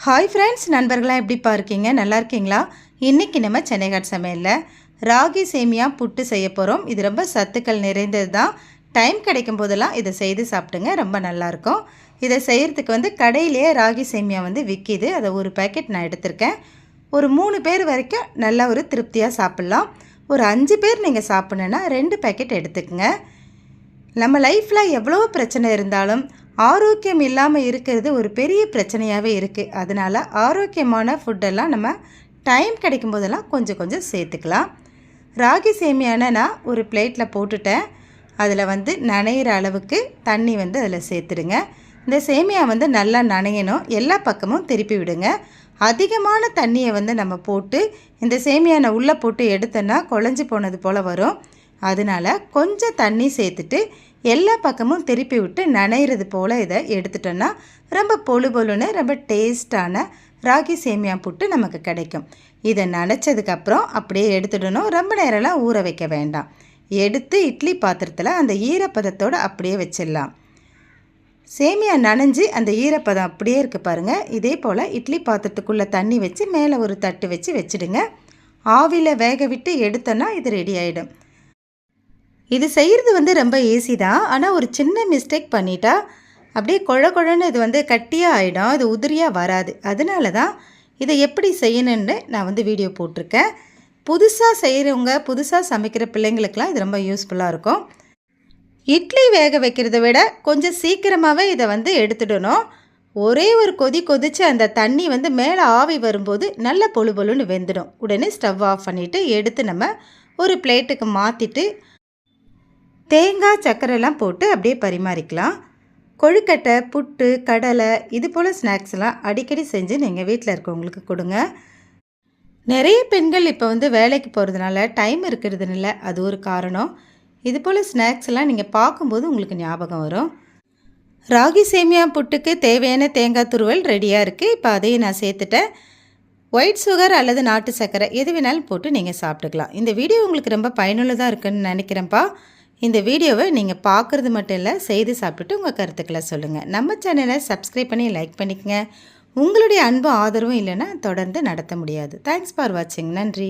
Hi friends நண்பர்களாக எப்படிப்பா இருக்கீங்க? நல்லா இருக்கீங்களா? இன்றைக்கி நம்ம சென்னைகாட் சமையலில் ராகி சேமியா புட்டு செய்ய போகிறோம் இது ரொம்ப சத்துக்கள் நிறைந்தது தான். டைம் கிடைக்கும் போதெல்லாம் இதை செய்து சாப்பிடுங்க. ரொம்ப நல்லாயிருக்கும் இதை செய்கிறதுக்கு வந்து கடையிலேயே ராகி சேமியா வந்து விற்கிது அதை ஒரு பேக்கெட் நான் எடுத்திருக்கேன். ஒரு மூணு பேர் வரைக்கும் நல்லா ஒரு திருப்தியாக சாப்பிட்லாம். ஒரு அஞ்சு பேர் நீங்கள் சாப்பிட்ணுன்னா ரெண்டு பேக்கெட் எடுத்துக்கோங்க. நம்ம லைஃப்பில் எவ்வளோ பிரச்சனை இருந்தாலும் ஆரோக்கியம் இல்லாமல் இருக்கிறது ஒரு பெரிய பிரச்சனையாகவே இருக்குது அதனால் ஆரோக்கியமான ஃபுட்டெல்லாம் நம்ம டைம் கிடைக்கும் போதெல்லாம் கொஞ்சம் கொஞ்சம் சேர்த்துக்கலாம். ராகி சேமியான நான் ஒரு பிளேட்டில் போட்டுட்டேன். அதில் வந்து நனையிற அளவுக்கு தண்ணி வந்து அதில் சேர்த்துடுங்க. இந்த சேமியா வந்து நல்லா நனையணும். எல்லா பக்கமும் திருப்பி விடுங்க. அதிகமான தண்ணியை வந்து நம்ம போட்டு இந்த சேமியானை உள்ளே போட்டு எடுத்தோன்னா குழஞ்சி போனது போல் வரும். அதனால் கொஞ்சம் தண்ணி சேர்த்துட்டு எல்லா பக்கமும் திருப்பி விட்டு நனையிறது போல் இதை எடுத்துட்டோன்னா ரொம்ப பொழு பொழுன்னு ரொம்ப டேஸ்டான ராகி சேமியா புட்டு நமக்கு கிடைக்கும். இதை நனைச்சதுக்கப்புறம் அப்படியே எடுத்துடணும். ரொம்ப நேரம்லாம் ஊற வைக்க வேண்டாம். எடுத்து இட்லி பாத்திரத்தில் அந்த ஈரப்பதத்தோடு அப்படியே வச்சிடலாம். சேமியா நனைஞ்சு அந்த ஈரப்பதம் அப்படியே இருக்குது பாருங்கள் இதே போல் இட்லி பாத்திரத்துக்குள்ளே தண்ணி வச்சு மேலே ஒரு தட்டு வச்சு வச்சுடுங்க. ஆவியில் வேக விட்டு எடுத்தோன்னா இது ரெடி ஆகிடும் இது செய்கிறது வந்து ரொம்ப ஈஸி தான். ஆனால் ஒரு சின்ன மிஸ்டேக் பண்ணிட்டா அப்படியே குழ குழன்னு இது வந்து கட்டியாக ஆகிடும் இது உதிரியாக வராது. அதனால தான் இதை எப்படி செய்யணுன்னு நான் வந்து வீடியோ போட்டிருக்கேன். புதுசாக செய்கிறவங்க புதுசாக சமைக்கிற பிள்ளைங்களுக்கெல்லாம் இது ரொம்ப யூஸ்ஃபுல்லாக இருக்கும். இட்லி வேக வைக்கிறத விட கொஞ்சம் சீக்கிரமாகவே இதை வந்து எடுத்துடணும். ஒரே ஒரு கொதி கொதித்து அந்த தண்ணி வந்து மேலே ஆவி வரும்போது நல்ல பொழு பொழுன்னு வெந்துடும். உடனே ஸ்டவ் ஆஃப் பண்ணிவிட்டு எடுத்து நம்ம ஒரு பிளேட்டுக்கு மாற்றிட்டு தேங்காய் சர்க்கரைலாம் போட்டு அப்படியே பரிமாறிக்கலாம். கொழுக்கட்டை புட்டு கடலை இது போல் ஸ்நாக்ஸ்லாம் அடிக்கடி செஞ்சு நீங்கள் வீட்டில் இருக்கவங்களுக்கு கொடுங்க. நிறைய பெண்கள் இப்போ வந்து வேலைக்கு போகிறதுனால டைம் இருக்கிறதுனால அது ஒரு காரணம். இது போல் ஸ்நாக்ஸ்லாம் நீங்கள் பார்க்கும்போது உங்களுக்கு ஞாபகம் வரும். ராகி சேமியா புட்டுக்கு தேவையான தேங்காய் துருவல் ரெடியாக இருக்குது இப்போ அதையும் நான் சேர்த்துட்டேன். ஒயிட் சுகர் அல்லது நாட்டு சர்க்கரை எது வேணாலும் போட்டு நீங்கள் சாப்பிட்டுக்கலாம். இந்த வீடியோ உங்களுக்கு ரொம்ப பயனுள்ளதாக இருக்குன்னு நினைக்கிறேன்ப்பா. இந்த வீடியோவை நீங்கள் பார்க்குறது மட்டும் இல்லை செய்து சாப்பிட்டுட்டு உங்கள் கருத்துக்களை சொல்லுங்கள் நம்ம சேனலை சப்ஸ்கிரைப் பண்ணி லைக் பண்ணிக்கங்க. உங்களுடைய அன்பும் ஆதரவும் இல்லைன்னா தொடர்ந்து நடத்த முடியாது. தேங்க்ஸ் ஃபார் வாட்சிங் நன்றி.